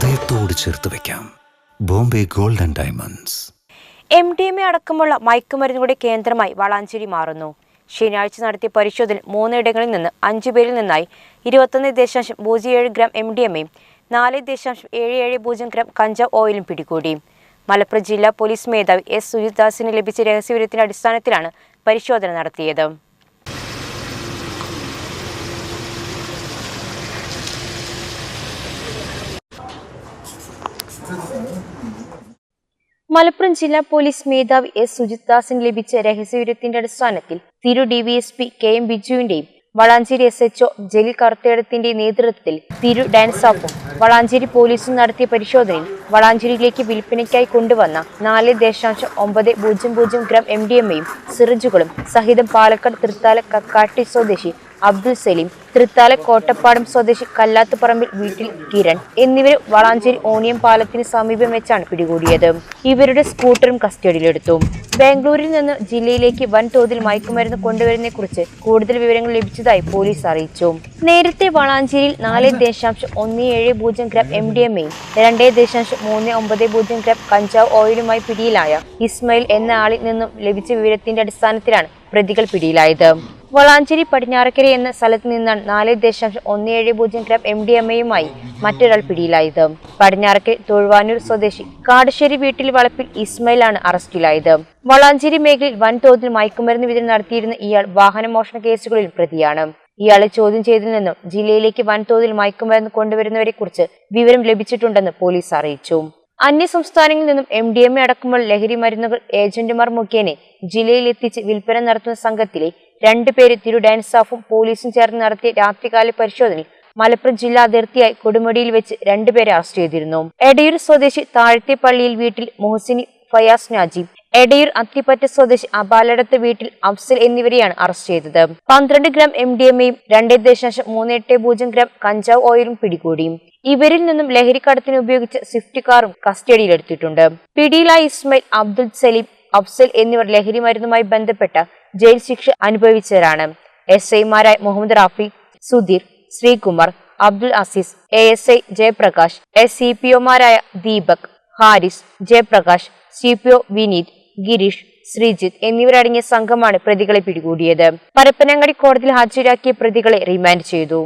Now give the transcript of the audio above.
ഹൃദയത്തോട് ചേർത്ത് വെക്കാം. Bombay golden diamonds. M D M A അടക്കമുള്ള മയക്കുമരുന്നുകളുടെ കേന്ദ്രമായി വളാഞ്ചേരി മാറുന്നു. ശനിയാഴ്ച നടത്തിയ പരിശോധന മൂന്നിടങ്ങളിൽ നിന്ന് അഞ്ചു പേരിൽ നിന്നായി ഇരുപത്തൊന്ന് ദശാംശം പൂജ്യം ഏഴ് ഗ്രാം എം ഡി എം എയും നാല് ദശാംശം ഏഴ് ഏഴ് പൂജ്യം ഗ്രാം കഞ്ചാവ് ഓയിലും പിടികൂടി. മലപ്പുറം ജില്ലാ പോലീസ് മേധാവി എസ് സുജിത് ദാസിന് ലഭിച്ച രഹസ്യവിവരത്തിന്റെ അടിസ്ഥാനത്തിലാണ് പരിശോധന നടത്തിയത്. മലപ്പുറം ജില്ലാ പോലീസ് മേധാവി എസ് സുജിത് ദാസിന് ലഭിച്ച രഹസ്യവിവരത്തിന്റെ അടിസ്ഥാനത്തിൽ തിരു ഡിവിഎസ്പി കെ എം ബിജുവിന്റെയും വളാഞ്ചേരി എസ് എച്ച്ഒ ജലീൽ കറുത്തേടത്തിന്റെ നേതൃത്വത്തിൽ തിരു ഡാൻസാഫും വളാഞ്ചേരി പോലീസും നടത്തിയ പരിശോധനയിൽ വളാഞ്ചേരിയിലേക്ക് വിൽപ്പനയ്ക്കായി കൊണ്ടുവന്ന നാല് ദശാംശം ഒമ്പത് പൂജ്യം പൂജ്യം ഗ്രാം എം ഡി എം എയും സിറിഞ്ചുകളും സഹിതം പാലക്കാട് തൃത്താല കക്കാട്ടി സ്വദേശി അബ്ദുൽ സലീം തൃത്താല കോട്ടപ്പാടം സ്വദേശി കല്ലാത്തുപറമ്പിൽ വീട്ടിൽ കിരൺ എന്നിവർ വളാഞ്ചേരി ഓണിയം പാലത്തിന് സമീപം വെച്ചാണ് പിടികൂടിയത്. ഇവരുടെ സ്കൂട്ടറും കസ്റ്റഡിയിലെടുത്തു. ബാംഗ്ലൂരിൽ നിന്ന് ജില്ലയിലേക്ക് വൻതോതിൽ മയക്കുമരുന്ന് കൊണ്ടുവരുന്നതിനെ കുറിച്ച് കൂടുതൽ വിവരങ്ങൾ ലഭിച്ചതായി പോലീസ് അറിയിച്ചു. നേരത്തെ വളാഞ്ചേരിയിൽ നാല് ദശാംശം ഒന്ന് ഏഴ് പൂജ്യം ഗ്രാം എം ഡി എം എയും രണ്ട് ദശാംശം മൂന്ന് ഒമ്പത് പൂജ്യം ഗ്രാം കഞ്ചാവ് ഓയിലുമായി പിടിയിലായ ഇസ്മയിൽ എന്ന ആളിൽ നിന്നും ലഭിച്ച വിവരത്തിന്റെ അടിസ്ഥാനത്തിലാണ് പ്രതികൾ പിടിയിലായത്. വളാഞ്ചേരി പടിഞ്ഞാറക്കര എന്ന സ്ഥലത്ത് നിന്നാണ് നാല് ദശാംശം ഒന്ന് ഏഴ് പൂജ്യം ഗ്രാം എം ഡി എം എയുമായി മറ്റൊരാൾ പിടിയിലായത്. പടിഞ്ഞാറക്കര തൊഴുവാനൂർ സ്വദേശി കാടശ്ശേരി വീട്ടിൽ വളപ്പിൽ ഇസ്മയിലാണ് അറസ്റ്റിലായത്. വളാഞ്ചേരി മേഖലയിൽ വൻതോതിൽ മയക്കുമരുന്ന് വിതരണം നടത്തിയിരുന്ന ഇയാൾ വാഹനമോഷണ കേസുകളിൽ പ്രതിയാണ്. ഇയാളെ ചോദ്യം ചെയ്തിൽ നിന്നും ജില്ലയിലേക്ക് വൻതോതിൽ മയക്കുമരുന്ന് കൊണ്ടുവരുന്നവരെ കുറിച്ച് വിവരം ലഭിച്ചിട്ടുണ്ടെന്ന് പോലീസ് അറിയിച്ചു. അന്യ സംസ്ഥാനങ്ങളിൽ നിന്നും എം ഡി എം എ അടക്കമുള്ള ലഹരി മരുന്നുകൾ ഏജന്റുമാർ മുഖേന ജില്ലയിൽ എത്തിച്ച് വിൽപ്പന നടത്തുന്ന സംഘത്തിലെ രണ്ടുപേരെ തിരു ഡാൻസ് ഡാൻസാഫും പോലീസും ചേർന്ന് നടത്തിയ രാത്രികാല പരിശോധനയിൽ മലപ്പുറം ജില്ലാ അതിർത്തിയായി കൊടുമുടിയിൽ വെച്ച് രണ്ടുപേരെ അറസ്റ്റ് ചെയ്തിരുന്നു. എടയൂർ സ്വദേശി താഴ്ത്തിപ്പള്ളിയിൽ വീട്ടിൽ മുഹസിനി ഫയാസ് നാജി എടയൂർ അത്തിപ്പറ്റ സ്വദേശി അബാലടത്ത് വീട്ടിൽ അഫ്സൽ എന്നിവരെയാണ് അറസ്റ്റ് ചെയ്തത്. പന്ത്രണ്ട് ഗ്രാം എം ഡി എം എയും രണ്ട് ദശാംശം മൂന്ന് എട്ട് പൂജ്യം ഗ്രാം കഞ്ചാവ് ഓയിലും പിടികൂടി. ഇവരിൽ നിന്നും ലഹരിക്കടത്തിന് ഉപയോഗിച്ച സ്വിഫ്റ്റ് കാറും കസ്റ്റഡിയിലെടുത്തിട്ടുണ്ട്. പിടിയിലായ ഇസ്മയിൽ അബ്ദുൽ സലീം അഫ്സൽ എന്നിവർ ലഹരി മരുന്നുമായി ബന്ധപ്പെട്ട ജയിൽ ശിക്ഷ അനുഭവിച്ചവരാണ്. എസ് ഐമാരായ Muhammad Rafi Sudheer Sreekumar Abdul Azeez A S I Jayaprakash S C P ഒമാരായ Deepak Haris Jayaprakash C P O Vineeth Gireesh Sreejith എന്നിവരടങ്ങിയ സംഘമാണ് പ്രതികളെ പിടികൂടിയത്. പരപ്പനങ്ങാടി കോടതിയിൽ ഹാജരാക്കിയ പ്രതികളെ റിമാൻഡ് ചെയ്തു.